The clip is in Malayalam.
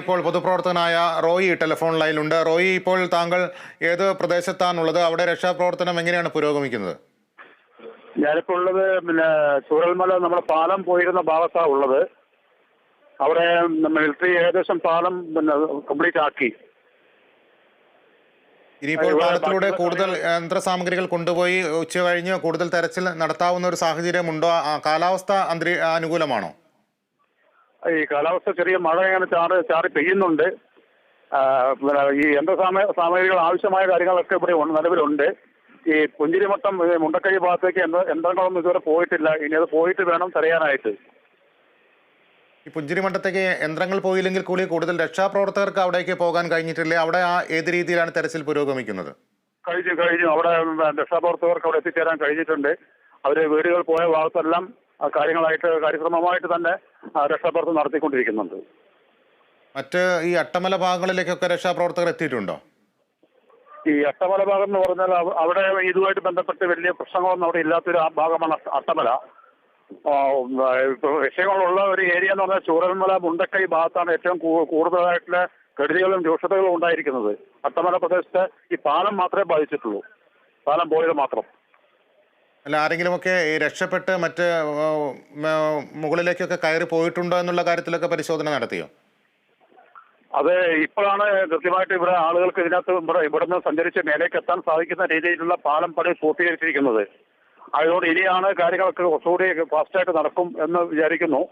ഇപ്പോൾ പൊതുപ്രവർത്തകനായ റോയി ടെലിഫോൺ ലൈനിലുണ്ട്. റോയി ഇപ്പോൾ താങ്കൾ ഏത് പ്രദേശത്താണുള്ളത്? അവിടെ രക്ഷാപ്രവർത്തനം എങ്ങനെയാണ് പുരോഗമിക്കുന്നത്? ഞാനിപ്പോൾ ഉള്ളത് പിന്നെ ചൂരൽമല നമ്മുടെ പാലം പോയിരുന്ന ഭാഗത്താണ് ഉള്ളത്. അവിടെ മിലിറ്ററി ഏകദേശം പാലം പിന്നെ കംപ്ലീറ്റ് ആക്കി. ഇനിയിപ്പോൾ പാലത്തിലൂടെ കൂടുതൽ യന്ത്ര സാമഗ്രികൾ കൊണ്ടുപോയി ഉച്ച കഴിഞ്ഞ് കൂടുതൽ തെരച്ചിൽ നടത്താവുന്ന ഒരു സാഹചര്യമുണ്ടോ? കാലാവസ്ഥ അന്തരീ അനുകൂലമാണോ? ഈ കാലാവസ്ഥ ചെറിയ മഴ ഇങ്ങനെ ചാറ് ചാറി പെയ്യുന്നുണ്ട്. ഈ യന്ത്ര സാമ- സാമഗ്രികൾ ആവശ്യമായ കാര്യങ്ങളൊക്കെ ഇവിടെ നിലവിലുണ്ട്. ഈ പുഞ്ചിരിമട്ടം മുണ്ടക്കഴി മുണ്ടക്കൈ ഭാഗത്തേക്ക് യന്ത്ര യന്ത്രങ്ങളൊന്നും ഇതുവരെ പോയിട്ടില്ല. ഇനി അത് പോയിട്ട് വേണം തെരയാനായിട്ട്. ഈ പുഞ്ചിരിമട്ടത്തേക്ക് യന്ത്രങ്ങൾ പോയില്ലെങ്കിൽ കൂടി കൂടുതൽ രക്ഷാപ്രവർത്തകർക്ക് അവിടേക്ക് പോകാൻ കഴിഞ്ഞിട്ടില്ലേ? അവിടെ ആ ഏത് രീതിയിലാണ് തെരച്ചിൽ പുരോഗമിക്കുന്നത്? കഴിഞ്ഞു കഴിഞ്ഞു. അവിടെ രക്ഷാപ്രവർത്തകർക്ക് അവിടെ എത്തിച്ചേരാൻ കഴിഞ്ഞിട്ടുണ്ട്. അവർ വീടുകൾ പോയ ഭാഗത്തെല്ലാം കാര്യങ്ങളായിട്ട് കാര്യക്രമമായിട്ട് തന്നെ രക്ഷാപ്രവർത്തനം നടത്തിക്കൊണ്ടിരിക്കുന്നുണ്ട്. മറ്റ് ഈ അട്ടമല ഭാഗങ്ങളിലേക്കൊക്കെ രക്ഷാപ്രവർത്തകർ എത്തിയിട്ടുണ്ടോ? ഈ അട്ടമല ഭാഗം എന്ന് പറഞ്ഞാൽ അവിടെ ഇതുമായിട്ട് ബന്ധപ്പെട്ട് വലിയ പ്രശ്നങ്ങളൊന്നും അവിടെ ഇല്ലാത്തൊരു ആ ഭാഗമാണ് അട്ടമല. വിഷയങ്ങളുള്ള ഒരു ഏരിയ എന്ന് പറഞ്ഞാൽ ചൂരന്മല മുണ്ടക്കൈ ഭാഗത്താണ് ഏറ്റവും കൂടുതലായിട്ടുള്ള കെടുതികളും രൂക്ഷതകളും ഉണ്ടായിരിക്കുന്നത്. അട്ടമല പ്രദേശത്ത് ഈ പാലം മാത്രമേ ബാധിച്ചിട്ടുള്ളൂ. പാലം പോയത് മാത്രം. അല്ല ആരെങ്കിലുമൊക്കെ ഈ രക്ഷപ്പെട്ട് മറ്റ് മുകളിലേക്കൊക്കെ കയറി പോയിട്ടുണ്ടോ എന്നുള്ള കാര്യത്തിലൊക്കെ പരിശോധന നടത്തിയോ? അത് ഇപ്പോഴാണ് കൃത്യമായിട്ട് ഇവിടെ ആളുകൾക്ക് ഇതിനകത്ത് ഇവിടെ ഇവിടുന്ന് സഞ്ചരിച്ച് മേലേക്ക് എത്താൻ സാധിക്കുന്ന രീതിയിലുള്ള പാലം പണി പൂർത്തീകരിച്ചിരിക്കുന്നത്. അതുകൊണ്ട് ഇനിയാണ് കാര്യങ്ങളൊക്കെ കുറച്ചുകൂടി ഫാസ്റ്റായിട്ട് നടക്കും എന്ന് വിചാരിക്കുന്നു.